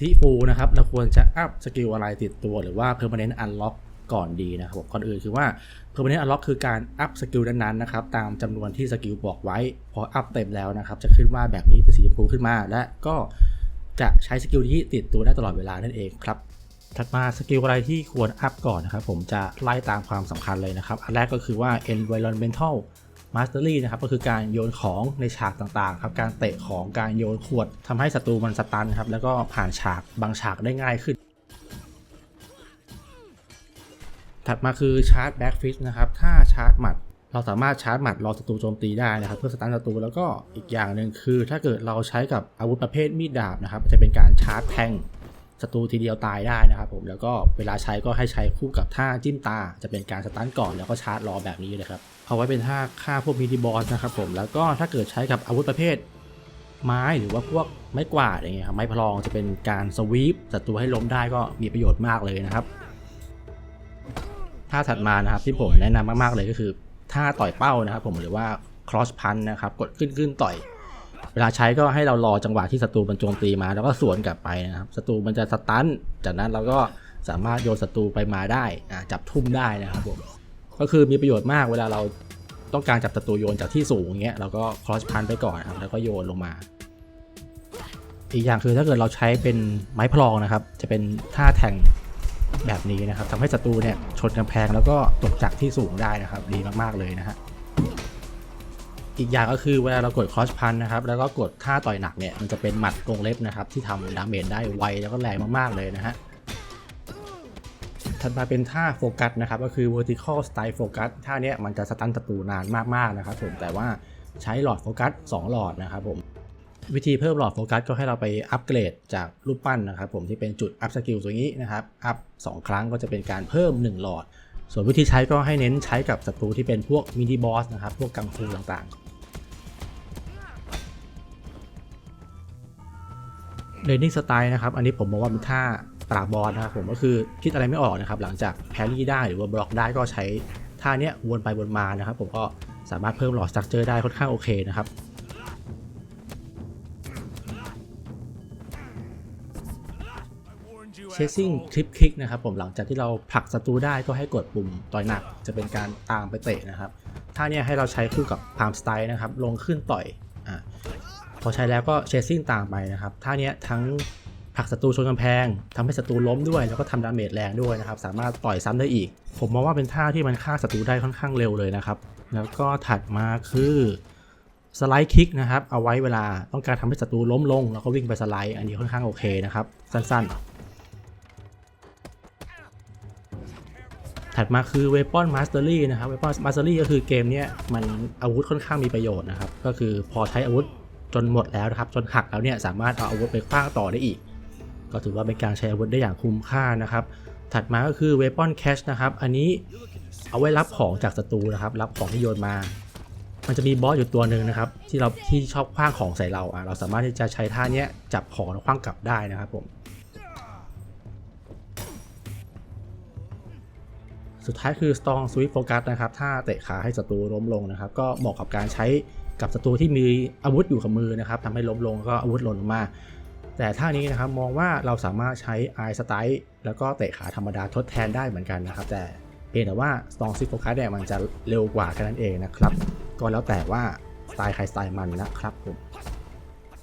ที่ฟูนะครับเราควรจะอัพสกิลอะไรติดตัวหรือว่า permanent unlock ก่อนดีนะครับก่อนอื่นคือว่า permanent unlock คือการอัพสกิลนั้นๆนะครับตามจำนวนที่สกิลบอกไว้ พออัพเต็มแล้วนะครับ จะขึ้นว่าแบบนี้เป็นสีชมพูขึ้นมา และก็จะใช้สกิลที่ติดตัวได้ตลอดเวลานั่นเองครับถัดมาสกิลอะไรที่ควรอัพก่อนนะครับ ผมจะไล่ตามความสำคัญเลยนะครับ อันแรกก็คือว่า environmental mastery นะครับก็คือการโยนของในฉากต่างๆครับการเตะของการโยนขวดทำให้ศัตรูมันสตันครับแล้วก็ผ่านฉากบางฉากได้ง่ายขึ้น ถัดมาคือชาร์จแบ็กฟิชนะครับถ้าชาร์จหมัดเราสามารถชาร์จหมัดรอศัตรูโจมตีได้นะครับเพื่อสตันศัตรูแล้วก็อีกอย่างหนึ่งคือ ถ้าเกิดเราใช้กับอาวุธประเภทมีดดาบนะครับจะเป็นการชาร์จแทง ศัตรูทีเดียวตายได้นะครับผมแล้วก็เวลาใช้ก็ให้ใช้คู่กับท่าจิ้มตา จะเป็นการสตันก่อนแล้วก็ชาร์จรอแบบนี้เลยครับเอาไว้เป็นท่าฆ่าพวกมินิบอสนะครับผมแล้วก็ถ้าเกิดใช้กับอาวุธประเภท ไม้หรือว่าพวกไม้กวาดอย่างเงี้ยครับไม้พลองจะเป็นการสวีปศัตรูให้ล้มได้ก็มีประโยชน์มากเลยนะครับท่าถัดมานะครับที่ผมแนะนำมากๆเลยก็คือท่าต่อยเป้านะครับผมหรือว่า cross punch นะครับกดขึ้นขึ้นต่อย เวลาใช้ก็ให้เรารอจังหวะที่ศัตรูมันโจมตีมา แล้วก็สวนกลับไปนะครับศัตรูมันจะสตันจากนั้นเราก็สามารถโยนศัตรูไปมาได้จับทุ่มได้นะครับผมก็คือมีประโยชน์มากเวลาเราต้องการจับศัตรูโยนจากที่สูงอย่างเงี้ยเราก็ cross punch ไปก่อนครับแล้วก็โยนลงมา อีกอย่างคือถ้าเกิดเราใช้เป็นไม้พลองนะครับ จะเป็นท่าแทงแบบนี้นะครับทำให้ศัตรูเนี่ยชนกำแพงแล้วก็ตกจากที่สูงได้นะครับ ดีมากๆเลยนะฮะ อีกอย่างก็คือเวลาเรากดคอสพันนะครับแล้วก็กดท่าต่อยหนักเนี่ยมันจะเป็นหมัดกรงเล็บนะครับที่ทำดาเมจได้ไวแล้วก็แรงมากๆเลยนะฮะถัดมาเป็นท่าโฟกัสนะครับก็คือ vertical style focus ท่าเนี้ยมันจะสตันศัตรูนานมากๆนะครับผมแต่ว่าใช้หลอดโฟกัส2หลอดนะครับผมวิธีเพิ่มหลอดโฟกัสก็ให้เราไปอัปเกรดจากรูปปั้นนะครับผมที่เป็นจุดอัพสกิลตรงนี้นะครับอัพ2ครั้งก็จะเป็นการเพิ่ม 1 หลอด ส่วนวิธีใช้ก็ให้เน้นใช้กับศัตรูที่เป็นพวกมินิบอสนะครับพวกกังฟูต่างๆ เรนนิ่งสไตล์นะครับ อันนี้ผมมองว่าเป็นท่าปราบบอสนะครับผมก็คือคิดอะไรไม่ออกนะครับ หลังจากแพรี่ได้หรือว่าบล็อกได้ก็ใช้ท่าเนี้ยวนไปวนมานะครับ ผมก็สามารถเพิ่มหลอดสตรัคเจอได้ค่อนข้างโอเคนะครับเชสซิ่งคลิปคิกนะครับผมหลังจากที่เราผลักศัตรูได้ก็ให้กดปุ่มต่อยหนักจะเป็นการตามไปเตะนะครับท่าเนี้ยให้เราใช้คู่กับพามสไตล์นะครับลงขึ้นต่อย พอใช้แล้วก็เชสซิ่งต่ามไปนะครับท่าเนี้ยทั้งผลักศัตรูชนกำแพงทำให้ศัตรูล้มด้วย แล้วก็ทำดาเมจแรงด้วยนะครับ สามารถต่อยซ้ำได้อีก ผมมองว่าเป็นท่าที่มันฆ่าศัตรูได้ค่อนข้างเร็วเลยนะครับ แล้วก็ถัดมาคือสไลด์คิกนะครับ เอาไว้เวลาต้องการทำให้ศัตรูล้มลง แล้วก็วิ่งไปสไลด์อันนี้ค่อนข้างโอเคนะครับ สั้นๆ ถัดมาคือ Weapon Mastery นะครับ Weapon Mastery ก็คือเกมเนี้ยมันอาวุธค่อนข้างมีประโยชน์นะครับ ก็คือพอใช้อาวุธ จนหมดแล้วนะครับ จนหักแล้วเนี่ยสามารถเอาอาวุธไปคว้างต่อได้อีก ก็ถือว่าเป็นการใช้อาวุธได้อย่างคุ้มค่านะครับ ถัดมาก็คือ Weapon Cache นะครับ อันนี้เอาไว้รับของจากศัตรูนะครับ รับของที่โยนมา มันจะมีบอสอยู่ตัวหนึ่งนะครับ ที่เราที่ชอบคว้างของใส่เราอะเราสามารถที่จะใช้ท่าเนี้ยจับของแล้วคว้างกลับได้นะครับผมสุดท้ายคือ Strong Sweep Focus นะครับ ถ้าเตะขาให้ศัตรูล้มลงนะครับ ก็เหมาะกับการใช้ กับศัตรูที่มีอาวุธอยู่กับมือนะครับทำให้ล้มลงแล้วก็อาวุธหล่นลงมา แต่ท่านี้นะครับมองว่าเราสามารถใช้ Eye Strike แล้วก็เตะขาธรรมดาทดแทนได้เหมือนกันนะครับ แต่เพียงแต่ว่า Strong Sweep Focus เนี่ยมันจะเร็วกว่าแค่นั้นเองนะครับก็แล้วแต่ว่าสไตล์ใครสไตล์มันนะครับผม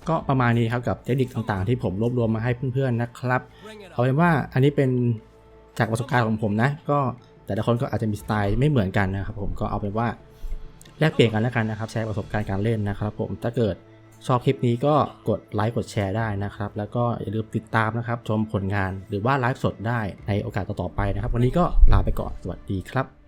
ก็ประมาณนี้ครับกับเทคนิคต่างๆ ที่ผมรวบรวมมาให้เพื่อนๆนะครับ เอาเป็นว่าอันนี้เป็นจากประสบการณ์ของผมนะ ก็แต่ละคนก็อาจจะมีสไตล์ไม่เหมือนกันนะครับผมก็เอาเป็นว่า แลกเปลี่ยนกันแล้วกันนะครับแชร์ประสบการณ์การเล่นนะครับ ผมถ้าเกิดชอบคลิปนี้ก็กดไลค์กดแชร์ได้นะครับ แล้วก็อย่าลืมติดตามนะครับ ชมผลงานหรือว่าไลฟ์สดได้ในโอกาสต่อๆไปนะครับ วันนี้ก็ลาไปก่อนสวัสดีครับ